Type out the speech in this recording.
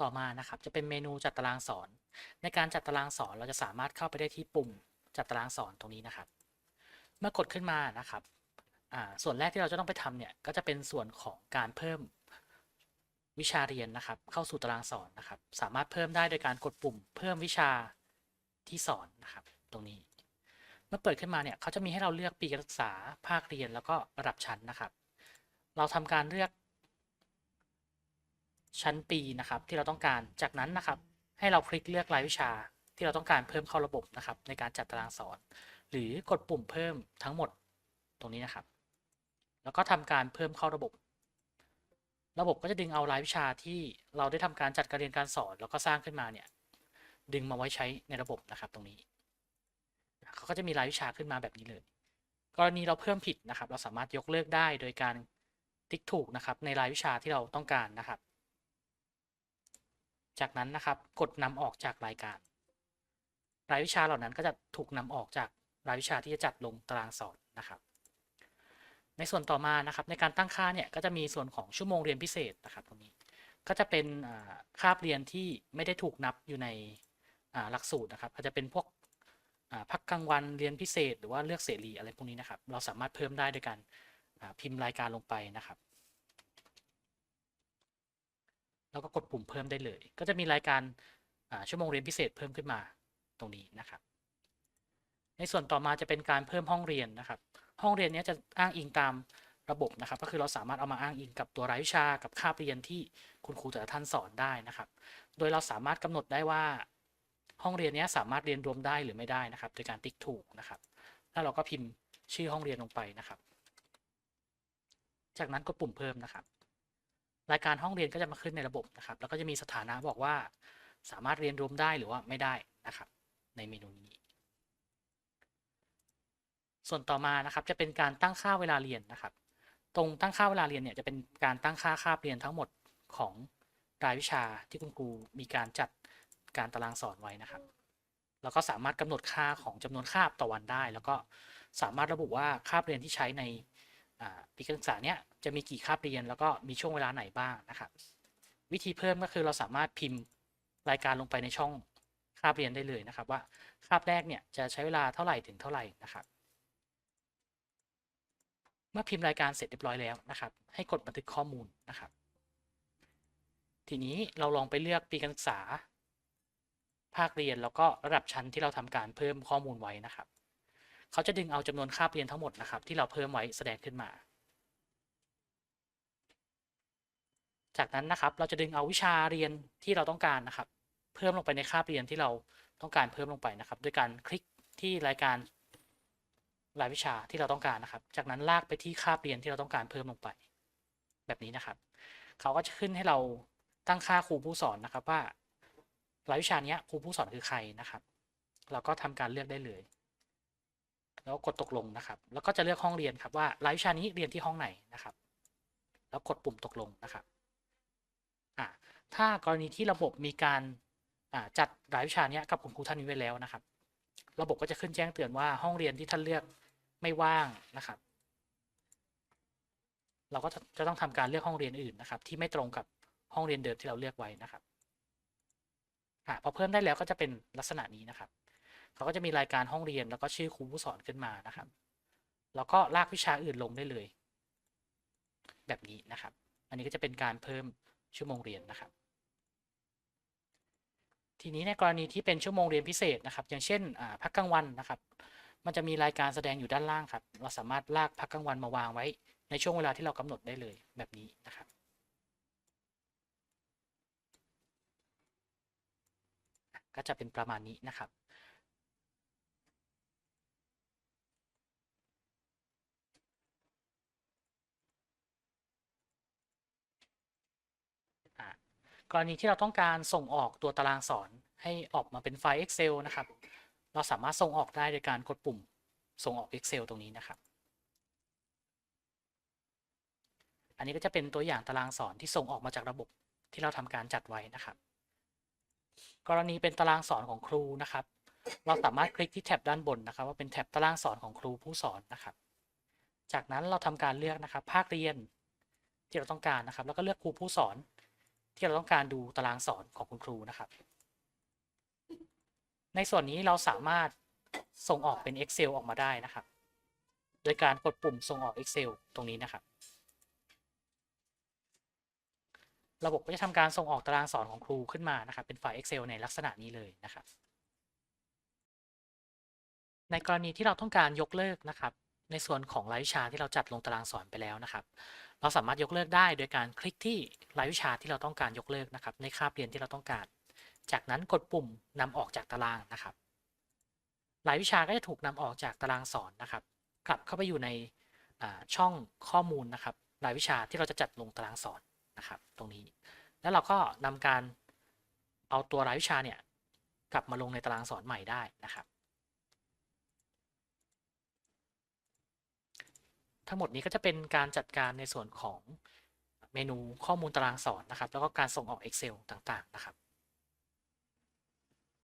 ต่อมานะครับจะเป็นเมนูจัดตารางสอน ในการจัดตารางสอนเราจะสามารถเข้าไปได้ที่ปุ่มจัดตารางสอนตรงนี้นะครับ เมื่อกดขึ้นมานะครับส่วนแรกที่เราจะต้องไปทำเนี่ยก็จะเป็นส่วนของการเพิ่มวิชาเรียนนะครับ เข้าสู่ตารางสอนนะครับ สามารถเพิ่มได้โดยการกดปุ่ม เพิ่มวิชาที่สอนนะครับ ตรงนี้ เมื่อเปิดขึ้นมาเนี่ยเขาจะมีให้เราเลือกปีการศึกษาภาคเรียนแล้วก็ระดับชั้นนะครับ เราทำการเลือก ชั้นปีนะครับที่เราต้องการ จากนั้นนะครับ ให้เราคลิกเลือกรายวิชาที่เราต้องการเพิ่มเข้าระบบนะครับ ในการจัดตารางสอน หรือกดปุ่มเพิ่มทั้งหมดตรงนี้นะครับ แล้วก็ทำการเพิ่มเข้าระบบ ระบบก็จะดึงเอารายวิชาที่เราได้ทำการจัดการเรียนการสอน แล้วก็สร้างขึ้นมาเนี่ยดึงมาไว้ใช้ในระบบนะครับตรงนี้เขาก็จะมีรายวิชาขึ้นมาแบบนี้เลย กรณีเราเพิ่มผิดนะครับ เราสามารถยกเลิกได้โดยการติ๊กถูกนะครับในรายวิชาที่เราต้องการนะครับ จากนั้นนะครับกดนำออกจากรายการ รายวิชาเหล่านั้นก็จะถูกนำออกจากรายวิชาที่จะจัดลงตารางสอนนะครับ ในส่วนต่อมานะครับในการตั้งค่าเนี่ยก็จะมีส่วนของชั่วโมงเรียนพิเศษนะครับตรงนี้ก็จะเป็นคาบเรียนที่ไม่ได้ถูกนับอยู่ในหลักสูตรนะครับ อาจจะเป็นพวกพักกลางวันเรียนพิเศษ หรือว่าเลือกเสรีอะไรพวกนี้นะครับ เราสามารถเพิ่มได้โดยการพิมพ์รายการลงไปนะครับ แล้วก็กดปุ่มเพิ่มได้เลย ก็จะมีรายการชั่วโมงเรียนพิเศษเพิ่มขึ้นมาตรงนี้นะครับ ในส่วนต่อมาจะเป็นการเพิ่มห้องเรียนนะครับ ห้องเรียนนี้จะอ้างอิงตามระบบนะครับ ก็คือเราสามารถเอามาอ้างอิงกับตัวรายวิชากับคาบเรียนที่คุณครูแต่ละท่านสอนได้นะครับ โดยเราสามารถกำหนดได้ว่าห้องเรียนนี้สามารถเรียนรวมได้หรือไม่ได้นะครับ โดยการติ๊กถูกนะครับ แล้วเราก็พิมพ์ชื่อห้องเรียนลงไปนะครับ จากนั้นกดปุ่มเพิ่มนะครับ รายการห้องเรียนก็จะมาขึ้นในระบบนะครับ แล้วก็จะมีสถานะบอกว่าสามารถเรียนรวมได้หรือว่าไม่ได้นะครับ ในเมนูนี้ ส่วนต่อมานะครับจะเป็นการตั้งค่าเวลาเรียนนะครับ ตรงตั้งค่าเวลาเรียนเนี่ยจะเป็นการตั้งค่าคาบเรียนทั้งหมดของรายวิชาที่คุณครูมีการจัดการตารางสอนไว้นะครับ แล้วก็สามารถกำหนดค่าของจำนวนคาบต่อวันได้ แล้วก็สามารถระบุว่าคาบเรียนที่ใช้ใน ปีการศึกษาเนี้ยจะมีกี่คาบเรียนแล้วก็มีช่วงเวลาไหนบ้างนะครับ วิธีเพิ่มก็คือเราสามารถพิมพ์รายการลงไปในช่องคาบเรียนได้เลยนะครับ ว่าคาบแรกเนี่ยจะใช้เวลาเท่าไหร่ถึงเท่าไหร่นะครับ เมื่อพิมพ์รายการเสร็จเรียบร้อยแล้วนะครับ ให้กดบันทึกข้อมูลนะครับ ทีนี้เราลองไปเลือกปีการศึกษา ภาคเรียนแล้วก็ระดับชั้นที่เราทำการเพิ่มข้อมูลไว้นะครับ เขาจะดึงเอาจำนวนคาบเรียนทั้งหมดนะครับ ที่เราเพิ่มไว้แสดงขึ้นมา จากนั้นนะครับเราจะดึงเอาวิชาเรียนที่เราต้องการนะครับ เพิ่มลงไปในคาบเรียนที่เราต้องการเพิ่มลงไปนะครับ ด้วยการคลิกที่รายการรายวิชาที่เราต้องการนะครับ จากนั้นลากไปที่คาบเรียนที่เราต้องการเพิ่มลงไป แบบนี้นะครับ เขาก็จะขึ้นให้เราตั้งค่าครูผู้สอนนะครับว่ารายวิชานี้ครูผู้สอนคือใครนะครับ เราก็ทำการเลือกได้เลย แล้วกดตกลงนะครับ แล้วก็จะเลือกห้องเรียนครับว่ารายวิชานี้เรียนที่ห้องไหนนะครับ แล้วกดปุ่มตกลงนะครับอ่าถ้ากรณีที่ระบบมีการจัดรายวิชานี้กับคุณครูท่านนี้ไว้แล้วนะครับ ระบบก็จะขึ้นแจ้งเตือนว่าห้องเรียนที่ท่านเลือกไม่ว่างนะครับ เราก็จะต้องทำการเลือกห้องเรียนอื่นนะครับ ที่ไม่ตรงกับห้องเรียนเดิมที่เราเลือกไว้นะครับอ่าพอเพิ่มได้แล้วก็จะเป็นลักษณะนี้นะครับ เขาก็จะมีรายการห้องเรียนแล้วก็ชื่อครูผู้สอนขึ้นมานะครับ แล้วก็ลากวิชาอื่นลงได้เลย แบบนี้นะครับ อันนี้ก็จะเป็นการเพิ่มชั่วโมงเรียนนะครับ ทีนี้ในกรณีที่เป็นชั่วโมงเรียนพิเศษนะครับ อย่างเช่นพักกลางวันนะครับ มันจะมีรายการแสดงอยู่ด้านล่างครับ เราสามารถลากพักกลางวันมาวางไว้ ในช่วงเวลาที่เรากำหนดได้เลยแบบนี้นะครับก็จะเป็นประมาณนี้นะครับ กรณีที่เราต้องการส่งออกตัวตารางสอนให้ออกมาเป็นไฟล์ Excel นะครับ เราสามารถส่งออกได้โดยการกดปุ่มส่งออก Excel ตรงนี้นะครับ อันนี้ก็จะเป็นตัวอย่างตารางสอนที่ส่งออกมาจากระบบที่เราทำการจัดไว้นะครับ กรณีเป็นตารางสอนของครูนะครับ เราสามารถคลิกที่แท็บด้านบนนะครับ ว่าเป็นแท็บตารางสอนของครูผู้สอนนะครับ จากนั้นเราทำการเลือกนะครับ ภาคเรียนที่เราต้องการนะครับ แล้วก็เลือกครูผู้สอน ที่เราต้องการดูตารางสอนของคุณครูนะครับ ในส่วนนี้เราสามารถส่งออกเป็น Excel ออกมาได้นะครับ โดยการกดปุ่มส่งออก Excel ตรงนี้นะครับ ระบบก็จะทำการส่งออกตารางสอนของครูขึ้นมานะครับ เป็นไฟล์ Excel ในลักษณะนี้เลยนะครับ ในกรณีที่เราต้องการยกเลิกนะครับ ในส่วนของรายวิชาที่เราจัดลงตารางสอนไปแล้วนะครับ เราสามารถยกเลิกได้โดยการคลิกที่รายวิชาที่เราต้องการยกเลิกนะครับ ในคาบเรียนที่เราต้องการ จากนั้นกดปุ่มนำออกจากตารางนะครับรายวิชาก็จะถูกนำออกจากตารางสอนนะครับ กลับเข้าไปอยู่ในช่องข้อมูลนะครับรายวิชาที่เราจะจัดลงตารางสอนนะครับ ตรงนี้ แล้วเราก็นำการเอาตัวรายวิชาเนี่ยกลับมาลงในตารางสอนใหม่ได้นะครับ ทั้งหมดนี้ก็จะเป็นการจัดการในส่วนของเมนูข้อมูลตารางสอนนะครับ แล้วก็การส่งออก Excel ต่างๆนะครับ